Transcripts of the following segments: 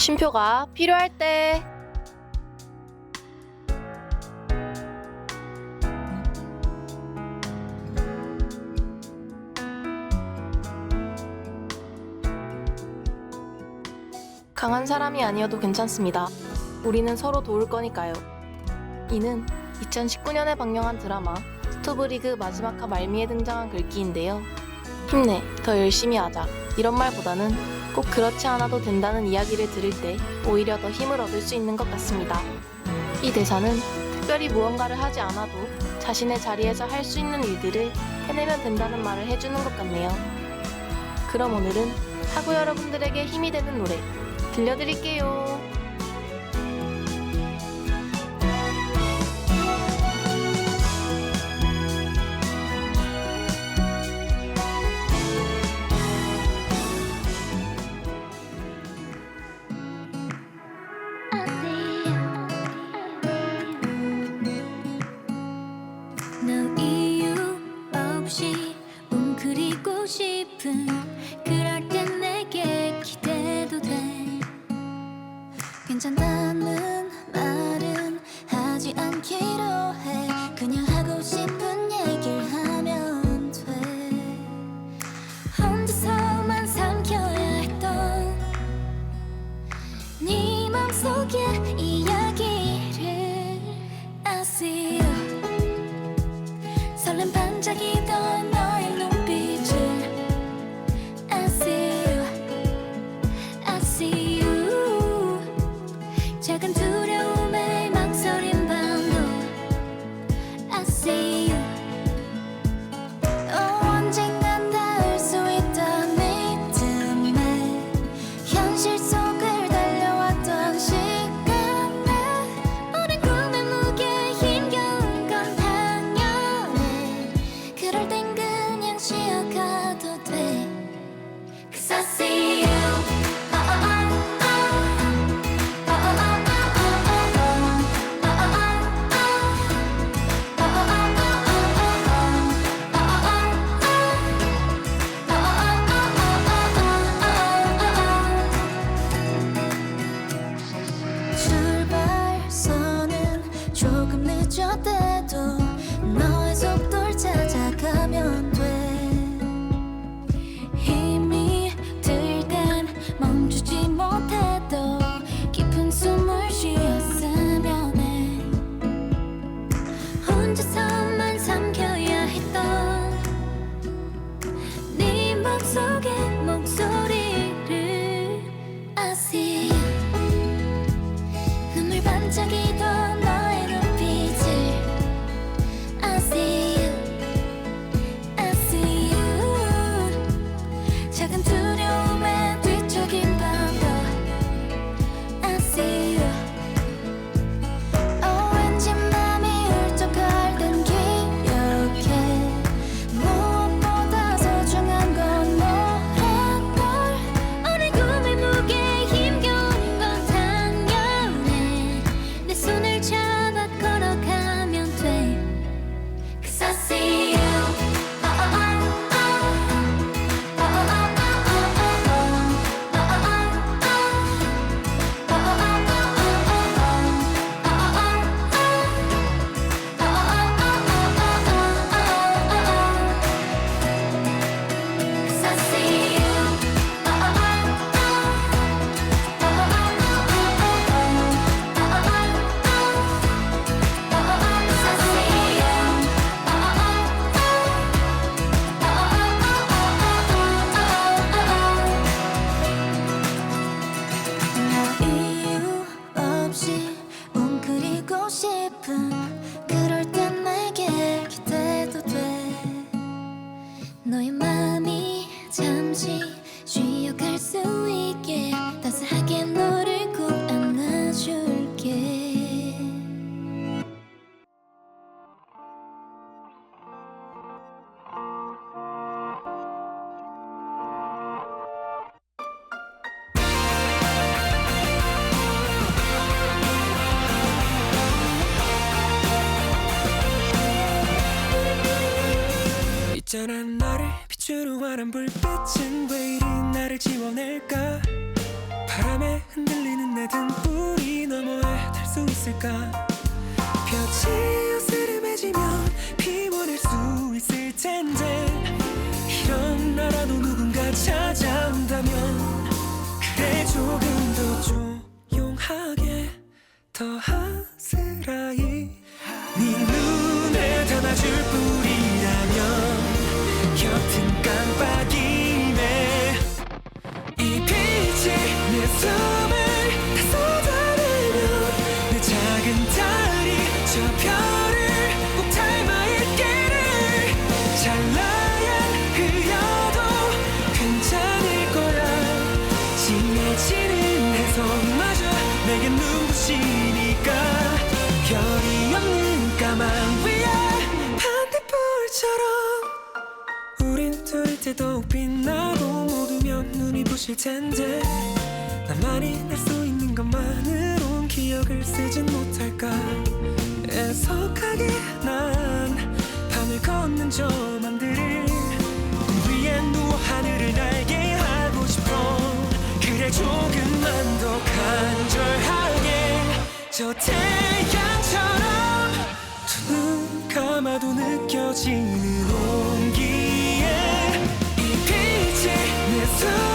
쉼표가 필요할 때 강한 사람이 아니어도 괜찮습니다. 우리는 서로 도울 거니까요. 이는 2019년에 방영한 드라마 스토브리그 마지막 합 말미에 등장한 글귀인데요. 힘내, 더 열심히 하자. 이런 말보다는 꼭 그렇지 않아도 된다는 이야기를 들을 때 오히려 더 힘을 얻을 수 있는 것 같습니다. 이 대사는 특별히 무언가를 하지 않아도 자신의 자리에서 할 수 있는 일들을 해내면 된다는 말을 해주는 것 같네요. 그럼 오늘은 하구 여러분들에게 힘이 되는 노래 들려드릴게요. 네맘 광활한 불빛은 왜 이리 나를 지워낼까? 바람에 흔들리는 내 등불이 너머에 탈 수 있을까? 펴지 기억을 쓰진 못할까? 애석하게 난 밤을 걷는 저만들을 위에 누워 하늘을 날게 하고 싶어. 그래 조금만 더 간절하게. 저 태양처럼 두 눈 감아도 느껴지는 온기에 이 빛이 내숨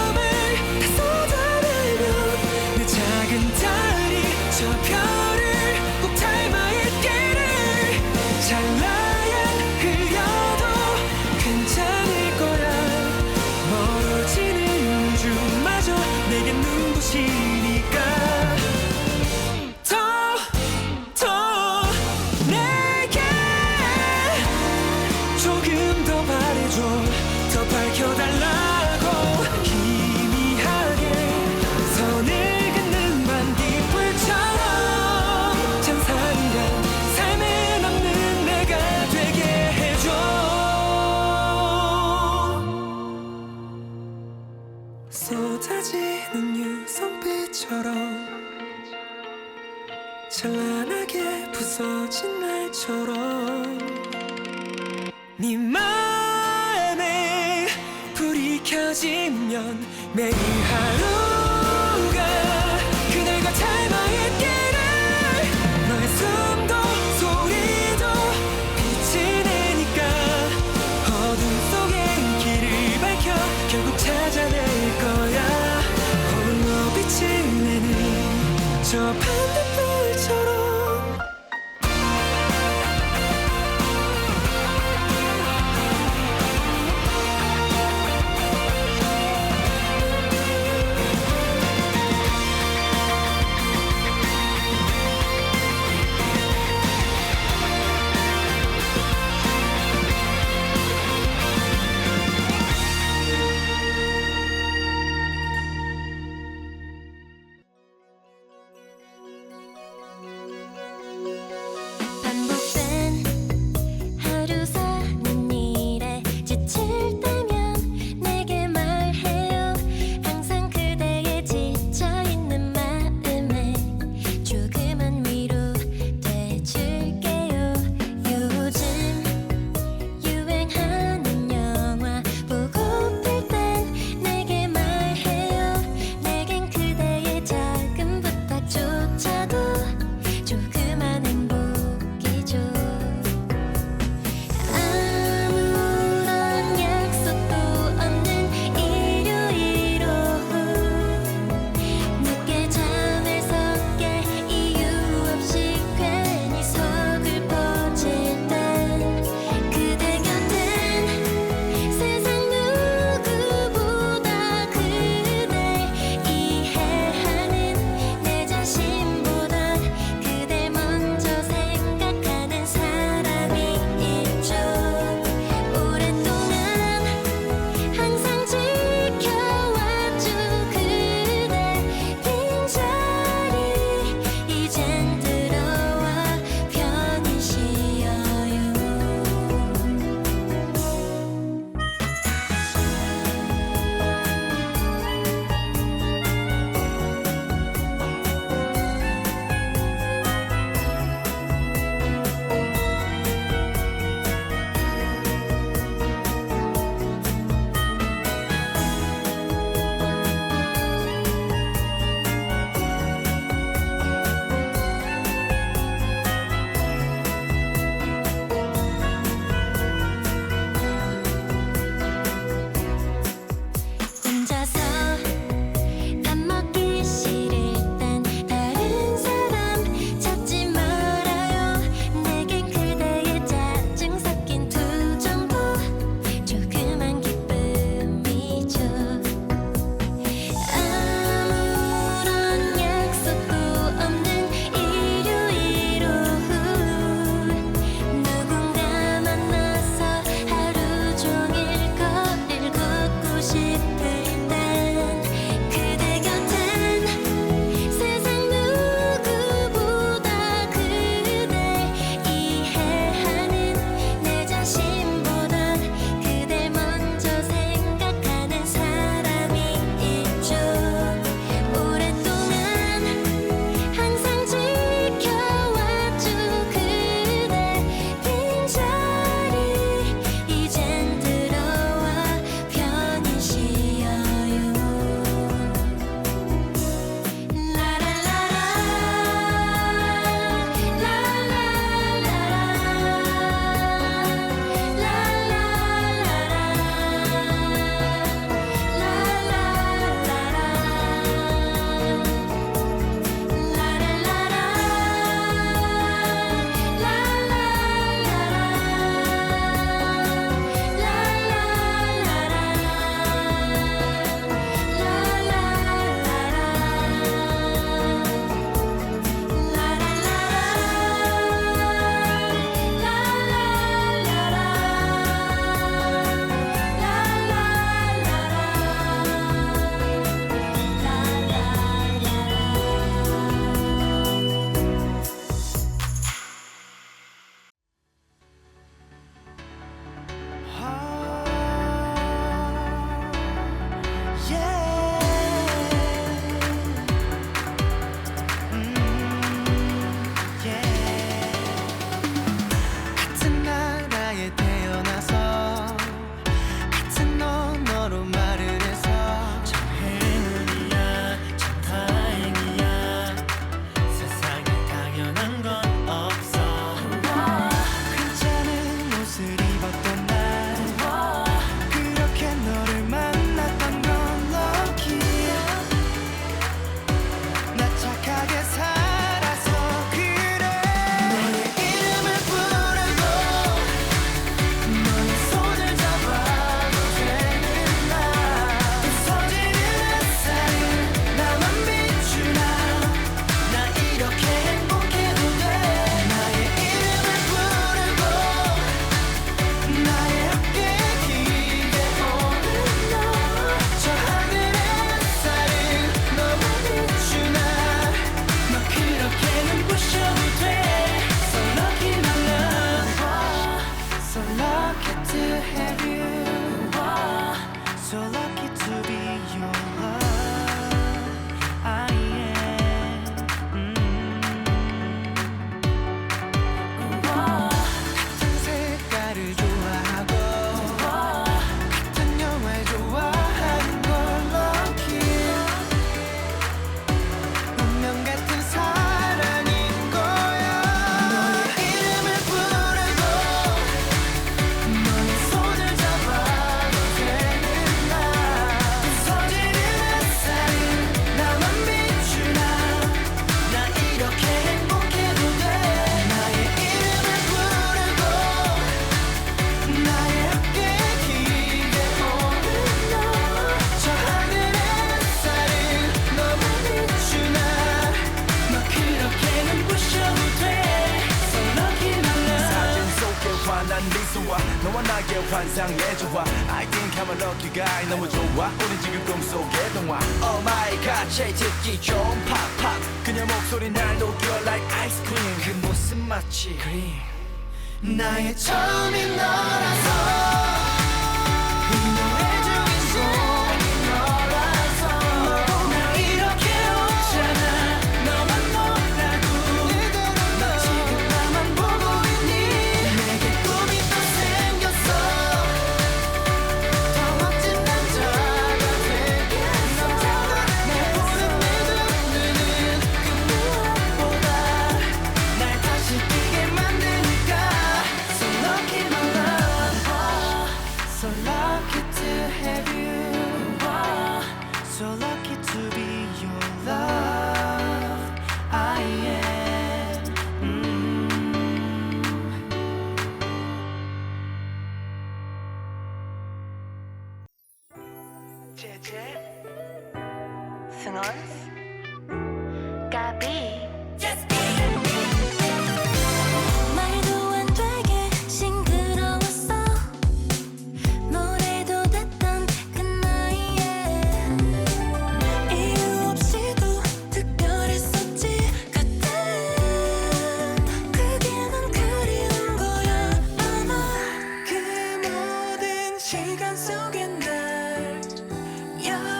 환상 예조와 I think I'm a lucky guy. 너무 좋아. 우린 지금 꿈속의 동화. Oh my god. 제 듣기 좋은 팝팝. 그녀 목소리 날 녹여 like ice cream. 그 모습 마치 크림. 나의 처음인 너라서.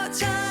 찾아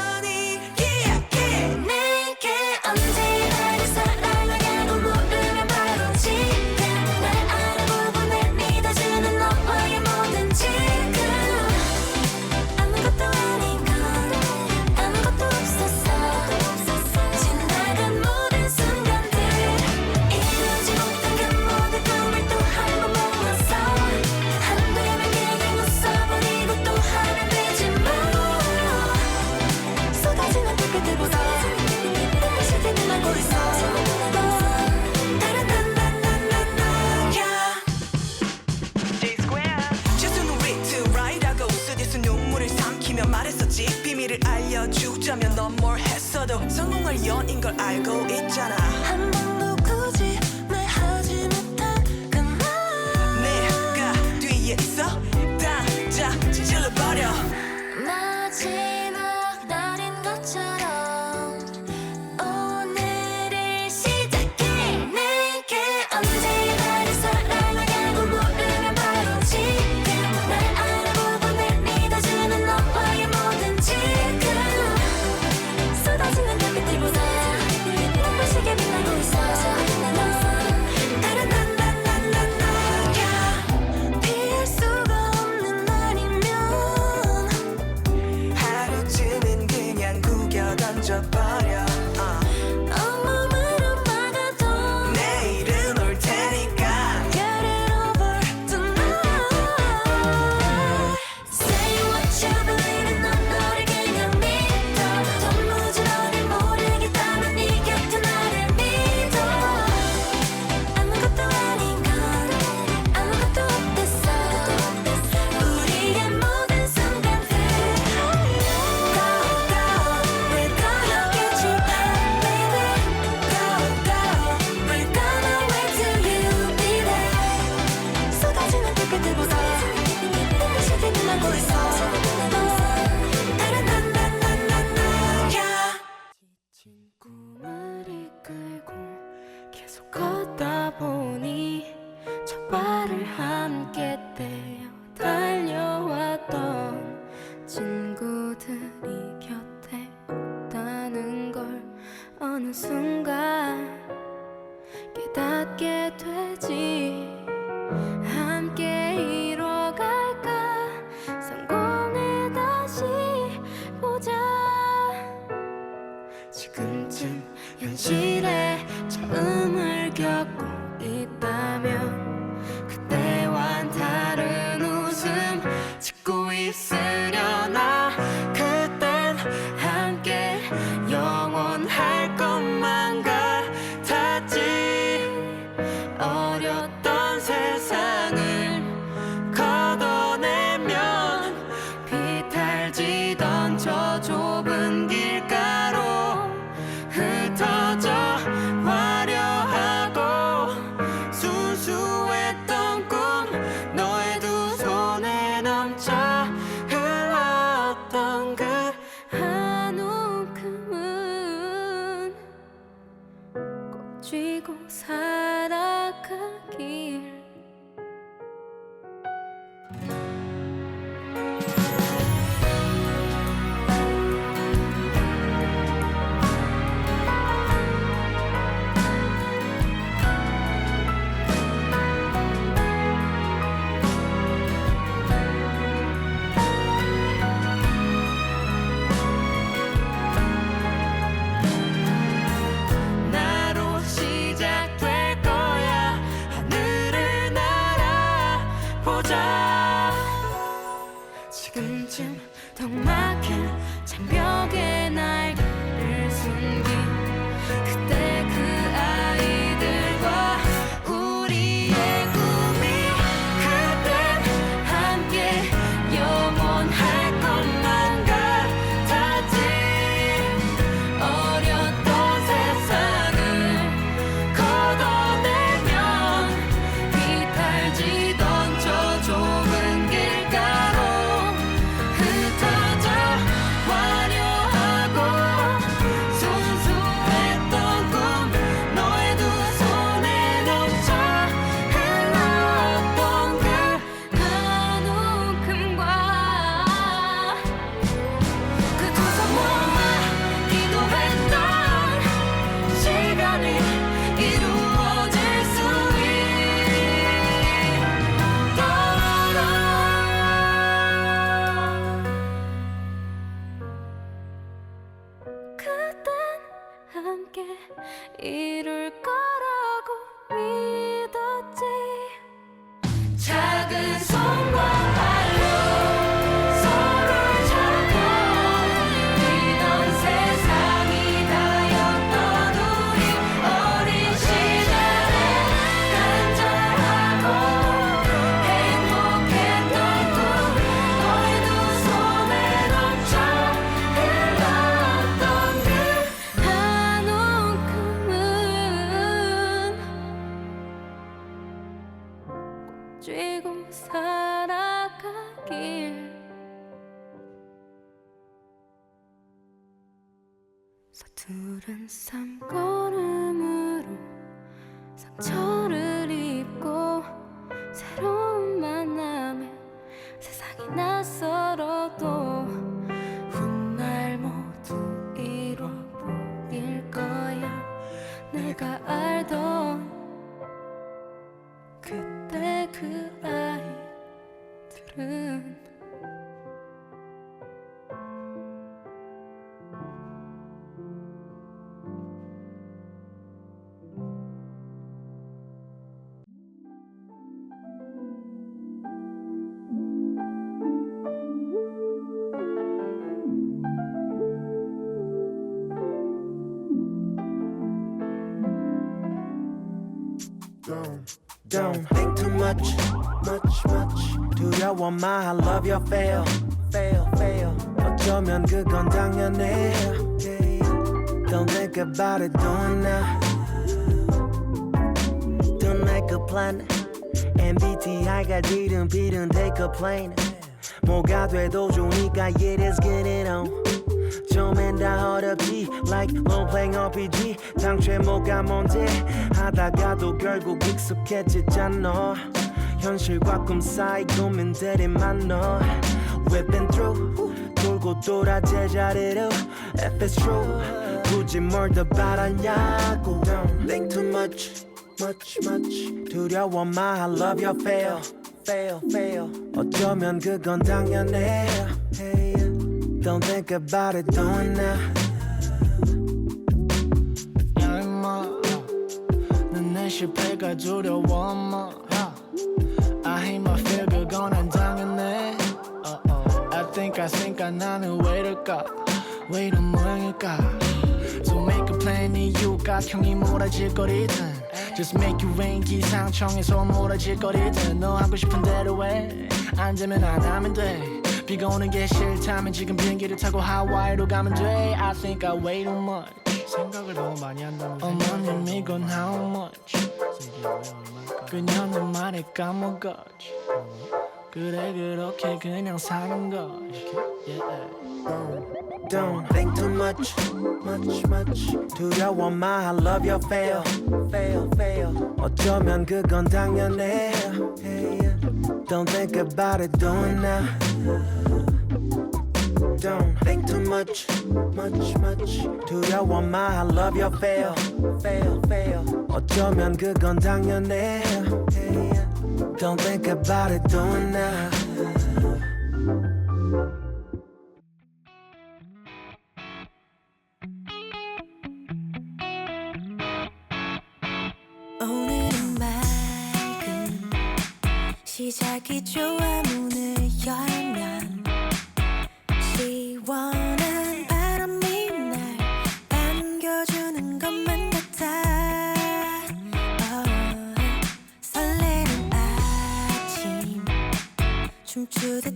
작 내가 알던 두려워 마, I love your fail, fail, fail. 어쩌면 그건 당연해. Don't think about it, do it now. Don't make a plan. MBTI가 지른 빌은 take a plane. 뭐가 돼도 좋으니까 yeah, let's get it on. 처음엔 다 어렵지 like role playing RPG 당최 뭐가 뭔지 하다가도 결국 익숙해지잖아 현실과 꿈 사이 고민들이 많아 We've been through 돌고 돌아 제자리로 If it's true 굳이 뭘 더 바라냐고 Don't think too much much much 두려워 마 I love your fail fail fail 어쩌면 그건 당연해. Don't think about it, do it now. 실패가 두려워 엄마 I hate my fear 그건 안 당연해 I think I think 아 나는 왜 이럴까 왜 이런 모양일까 So make a plan 이유가 형이 몰아질 거리든 Just make it rain 기상청에서 몰아질 거리든 너 하고 싶은 대로 해안 되면 안 하면 돼. 비가 오는 게 싫다면 지금 비행기를 타고 하와이로 가면 돼. I think I way too much. 생각을 너무 많이 한다는 어머님 이건 how much 그녀는 말을 까먹었지 그래 그렇게 그냥 사는 거 이렇게 yeah. Don't think too much, much, much. 두려워 마, I love your fail, fail, fail. 어쩌면 그건 당연해. Hey, Don't think about it, do it now. Don't think too much, much, much. 두려워 마, I love your fail, fail, fail. 어쩌면 그건 당연해. Hey, Don't think about it, do it now. 오늘은 맑은 시작이 좋아 문을 열면 시원한 바람이 날 반겨주는 것만 같아. 어, 설레는 아침. 춤추듯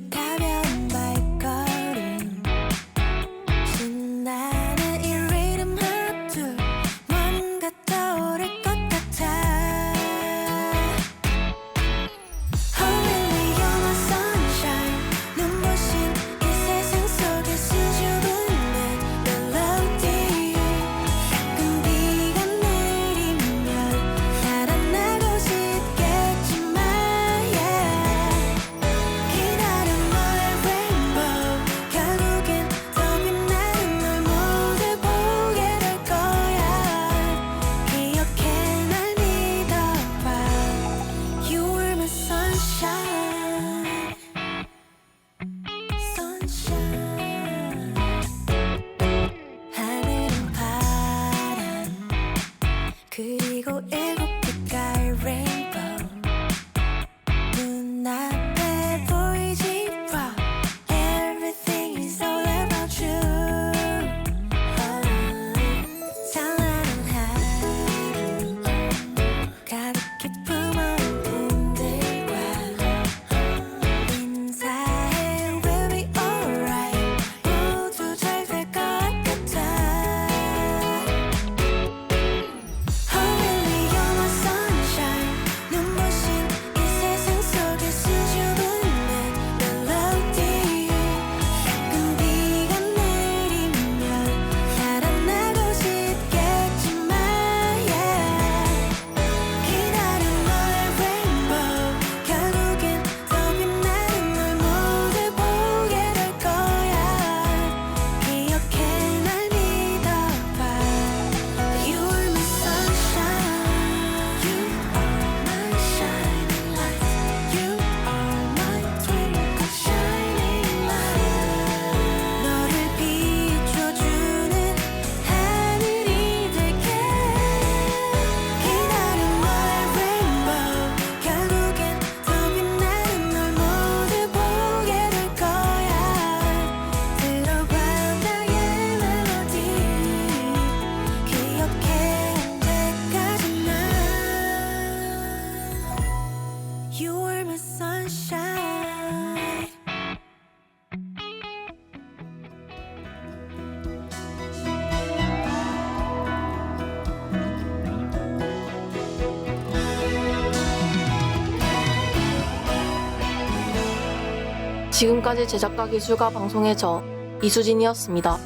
지금까지 제작과 기술과 방송의 저 이수진이었습니다.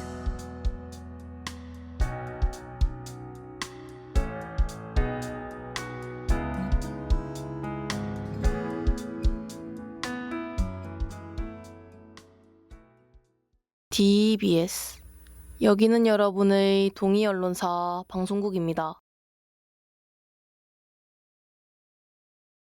DBS 여기는 여러분의 동의 언론사 방송국입니다.